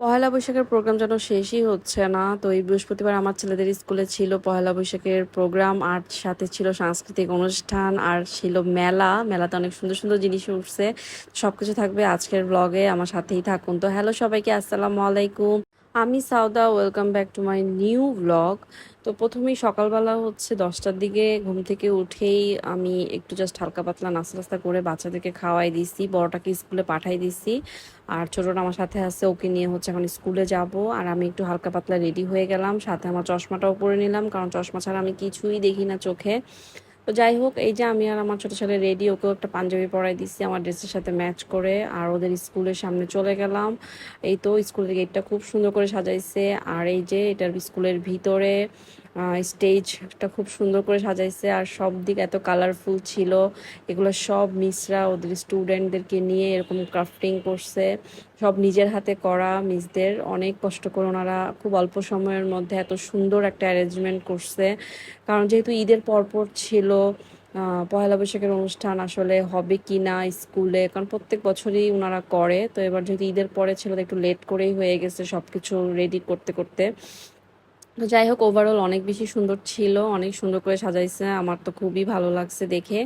পহেলা বৈশাখের প্রোগ্রাম যেন শেষই হচ্ছে না। তো এই বৃহস্পতিবার আমার ছেলেদের স্কুলে ছিল পহেলা বৈশাখের প্রোগ্রাম আর সাথে ছিল সাংস্কৃতিক অনুষ্ঠান, আর ছিল মেলা। মেলাতে অনেক সুন্দর সুন্দর জিনিস উঠছে। সবকিছু থাকবে আজকের ব্লগে আমার সাথেই থাকুন। তো হ্যালো সবাইকে, আসসালামু আলাইকুম। আমি Sauda welcome back to my new blog তো প্রথমেই সকালবেলা হচ্ছে দশটার দিকে ঘুম থেকে উঠেই আমি একটু জাস্ট হালকা পাতলা নাস্তা নাস্তা করে বাচ্চাদেরকে খাওয়াই দিছি, বড়টাকে স্কুলে পাঠাই দিছি। আর ছোটটা আমার সাথে আছে, ওকে নিয়ে হচ্ছে এখন স্কুলে যাব। আর আমি একটু হালকা পাতলা রেডি হয়ে গেলাম, সাথে আমার চশমাটাও পরে নিলাম, কারণ চশমা ছাড়া আমি কিছুই দেখি না চোখে। তো যাই হোক, এই যে আমি আর আমার ছোট ছেলে রেডি, ওকেও একটা পাঞ্জাবি পরাই দিচ্ছি, আমার ড্রেসের সাথে ম্যাচ করে, আর ওদের স্কুলের সামনে চলে গেলাম। এই তো স্কুলের গেটটা খুব সুন্দর করে সাজাইছে, আর এই যে এটার স্কুলের ভিতরে স্টেজটা খুব সুন্দর করে সাজাইছে আর সব দিক এত কালারফুল ছিল। এগুলো সব মিসরা ওদের স্টুডেন্টদেরকে নিয়ে এরকম ক্রাফটিং করছে। সব নিজের হাতে করা মিসদের। অনেক কষ্ট করে ওনারা খুব অল্প সময়ের মধ্যে এত সুন্দর একটা অ্যারেঞ্জমেন্ট করছে। কারণ যেহেতু ঈদের পরপর ছিল পয়লা বৈশাখের অনুষ্ঠান আসলে হবে কি না স্কুলে, কারণ প্রত্যেক বছরই ওনারা করে। তো এবার যেহেতু ঈদের পরে ছিল একটু লেট করেই হয়ে গেছে সব কিছু রেডি করতে করতে। যাই হোক ওভারঅল অনেক বেশি সুন্দর ছিল, অনেক সুন্দর করে সাজাইছে, আমার তো খুবই ভালো লাগছে দেখে।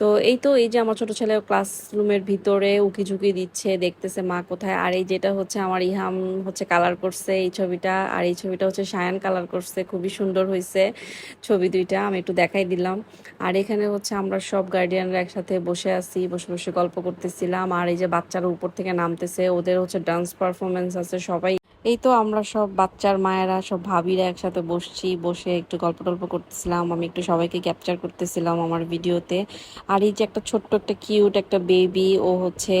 তো এই তো, এই যে আমার ছোট ছেলে ক্লাসরুমের ভিতরে উকি ঝুঁকি দিচ্ছে, দেখতেছে মা কোথায়, আর এই যেটা হচ্ছে আমার ইহাম হচ্ছে কালার করছে এই ছবিটা, আর এই ছবিটা হচ্ছে সায়ান কালার করছে, খুবই সুন্দর হয়েছে ছবি দুইটা, আমি একটু দেখাই দিলাম। আর এখানে হচ্ছে আমরা সব গার্ডিয়ানরা একসাথে বসে আছি, বসে বসে গল্প করতেছিলাম, আর এই যে বাচ্চারা উপর থেকে নামতেছে, ওদের হচ্ছে ডান্স পারফরমেন্স আছে, সবাই এই তো আমরা সব বাচ্চার মায়েরা, সব ভাবিরা একসাথে বসছি, বসে একটু গল্প টল্প করতেছিলাম, আমি একটু সবাইকে ক্যাপচার করতেছিলাম আমার ভিডিওতে। আর এই যে একটা ছোট্ট, একটা কিউট একটা বেবি ও হচ্ছে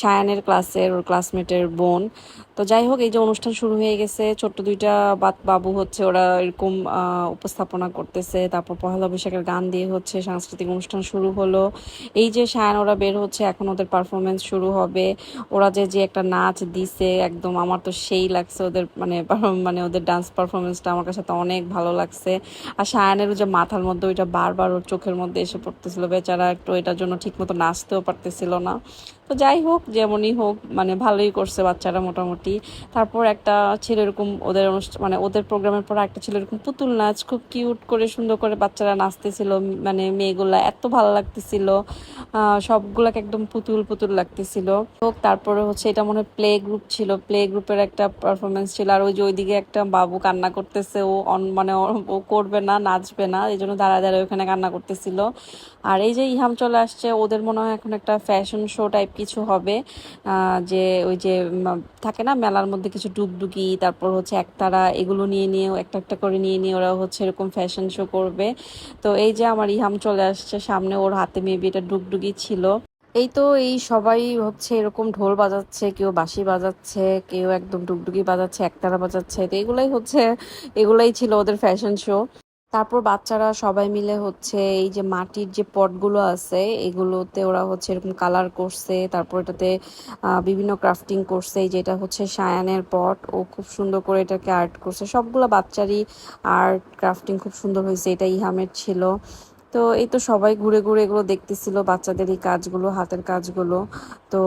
সায়ানের ক্লাসের ওর ক্লাসমেটের বোন। তো যাই হোক, এই যে অনুষ্ঠান শুরু হয়ে গেছে, ছোট্ট দুইটা বাবু হচ্ছে ওরা এরকম উপস্থাপনা করতেছে। তারপর পহেলা বৈশাখের গান দিয়ে হচ্ছে সাংস্কৃতিক অনুষ্ঠান শুরু হলো। এই যে সায়ান, ওরা বের হচ্ছে, এখন ওদের পারফরমেন্স শুরু হবে। ওরা যে যে একটা নাচ দিছে, একদম আমার তো সেই লাগছে ওদের মানে মানে ওদের ডান্স পারফরমেন্সটা আমার কাছে তো অনেক ভালো লাগছে। আর সায়ানেরও যে মাথার মধ্যে ওইটা বারবার ওর চোখের মধ্যে এসে পড়তেছিল। বেচারা একটু এটার জন্য ঠিক মতো নাচতেও পারতেছিল না। তো যাই হোক, যেমনই হোক মানে ভালোই করছে বাচ্চারা মোটামুটি। তারপর একটা ছিল এরকম ওদের অনুষ্ঠান মানে ওদের প্রোগ্রামের পর একটা ছিল এরকম পুতুল নাচ, খুব কিউট করে সুন্দর করে বাচ্চারা নাচতেছিল মানে মেয়েগুলা এত ভালো লাগতেছিল সবগুলাকে একদম পুতুল পুতুল লাগতেছিল। তারপরে হচ্ছে এটা মনে হয় প্লে গ্রুপ ছিল প্লে গ্রুপের একটা পারফরমেন্স ছিল, আর ওই যে ওইদিকে একটা বাবু কান্না করতেছে, ও অন মানে ও করবে না, নাচবে না, এই জন্য দাঁড়ায় দাঁড়ায় ওখানে কান্না করতেছিল। আর এই যে ইহাম চলে আসছে, ওদের মনে হয় এখন একটা ফ্যাশন শো টাইপ কিছু হবে যে ওই যে থাকে না মেলার মধ্যে কিছু ডুগডুগি, তারপর হচ্ছে একতারা, এগুলো নিয়ে নিয়ে একটা একটা করে নিয়ে নিয়ে ওরা হচ্ছে এরকম ফ্যাশন শো করবে। তো এই যে আমার ইহাম চলে আসছে সামনে, ওর হাতে মেবি এটা ডুগডুগি ছিল। এই তো এই সবাই হচ্ছে এরকম ঢোল বাজাচ্ছে, কেউ বাঁশি বাজাচ্ছে, কেউ একদম ডুগডুগি বাজাচ্ছে, একতারা বাজাচ্ছে। তো এগুলাই হচ্ছে, এগুলাই ছিল ওদের ফ্যাশন শো তারপর বাচ্চারা সবাই মিলে হচ্ছে এই যে মাটির যে পটগুলো আছে, এগুলোতে ওরা হচ্ছে এরকম কালার করছে, তারপর এটাতে বিভিন্ন ক্রাফটিং করছে, এই যেটা হচ্ছে সায়ানের পট, ও খুব সুন্দর করে এটাকে আর্ট করছে। সবগুলো বাচ্চারই আর্ট ক্রাফটিং খুব সুন্দর হয়েছে, এটা ইহামের ছিল। তো এই তো সবাই ঘুরে ঘুরে এগুলো দেখতেছিল, বাচ্চাদের এই কাজগুলো, হাতের কাজগুলো। তো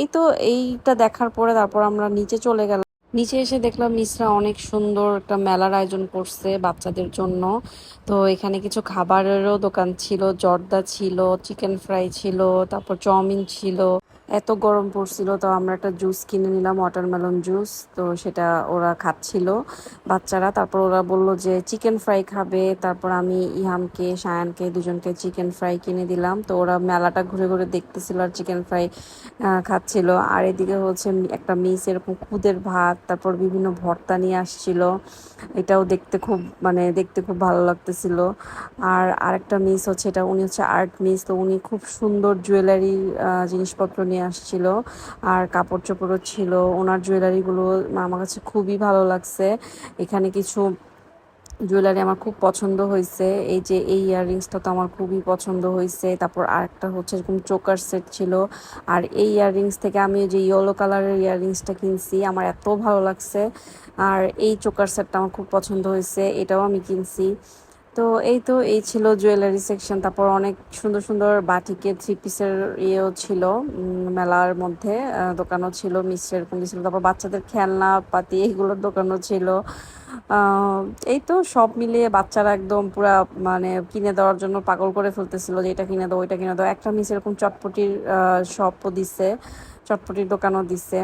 এই তো এইটা দেখার পরে তারপর আমরা নিচে চলে গেলাম। নিচে এসে দেখলাম মিসরা অনেক সুন্দর একটা মেলার আয়োজন করছে বাচ্চাদের জন্য। তো এখানে কিছু খাবারেরও দোকান ছিল, জর্দা ছিল চিকেন ফ্রাই ছিল, তারপর চাউমিন ছিল। এত গরম পড়ছিল, তো আমরা একটা জুস কিনে নিলাম ওয়াটারমেলন জুস তো সেটা ওরা খাচ্ছিল, বাচ্চারা। তারপর ওরা বলল যে চিকেন ফ্রাই খাবে। তারপর আমি ইহামকে, সায়ানকে দুজনকে চিকেন ফ্রাই কিনে দিলাম। তো ওরা মেলাটা ঘুরে ঘুরে দেখতেছিল আর চিকেন ফ্রাই খাচ্ছিল। আর এদিকে হচ্ছে একটা মিস এরকম খুদের ভাত, তারপর বিভিন্ন ভর্তা নিয়ে আসছিল। এটাও দেখতে খুব মানে দেখতে খুব ভালো লাগতেছিল। আর আরেকটা মিস হচ্ছে এটা, উনি হচ্ছে আর্ট মিস তো উনি খুব সুন্দর জুয়েলারি জিনিসপত্র নিয়ে আসছিল, আর কাপড় চোপড়ও ছিল। ওনার জুয়েলারিগুলো আমার কাছে খুবই ভালো লাগছে। এখানে কিছু জুয়েলারি আমার খুব পছন্দ হয়েছে। এই যে এই ইয়াররিংসটা তো আমার খুবই পছন্দ হয়েছে। তারপর আরেকটা হচ্ছে এরকম চোকার সেট ছিল। আর এই ইয়াররিংস থেকে আমি যে ইয়েলো কালারের ইয়াররিংসটা কিনছি, আমার এত ভালো লাগছে। আর এই চোকার সেটটা আমার খুব পছন্দ হয়েছে, এটাও আমি কিনছি। তো এই তো, এই ছিল জুয়েলারি সেকশন তারপর অনেক সুন্দর সুন্দর বাটিকের থ্রি পিসের ইয়েও ছিল মেলার মধ্যে দোকানও ছিল মিষ্টি এরকম ছিল, তারপর বাচ্চাদের খেলনা, পাতি, এগুলোর দোকানও ছিল। এই তো সব মিলিয়ে বাচ্চারা একদম পুরা মানে কিনে দেওয়ার জন্য পাগল করে ফেলতেছিল যে এটা কিনে দাও, ওইটা কিনে দাও। একটা মিস এরকম চটপটির শপও দিছে, চটপটির দোকানও দিছে।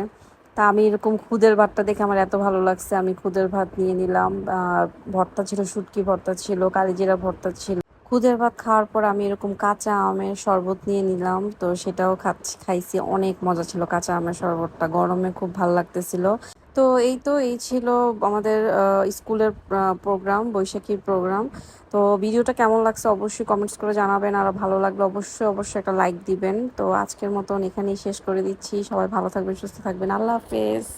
তা আমি এরকম খুদের ভাতটা দেখে আমার এত ভালো লাগছে। আমি খুদের ভাত নিয়ে নিলাম। ভর্তা ছিল, শুটকি ভর্তা ছিল, কালিজিরা ভর্তা ছিল। খুদের ভাত খাওয়ার পর আমি এরকম কাঁচা আমের শরবত নিয়ে নিলাম। তো সেটাও খাচ্ছি, খাইছি। অনেক মজা ছিল কাঁচা আমের শরবতটা। গরমে খুব ভালো লাগতেছিল। তো এই তো, এই ছিল আমাদের স্কুলের প্রোগ্রাম বৈশাখীর প্রোগ্রাম তো ভিডিওটা কেমন লাগছে অবশ্যই কমেন্টস করে জানাবেন। আর ভালো লাগলে অবশ্যই অবশ্যই একটা লাইক দিবেন। তো আজকের মতন এখানেই শেষ করে দিচ্ছি। সবাই ভালো থাকবেন, সুস্থ থাকবেন। আল্লাহ হাফেজ।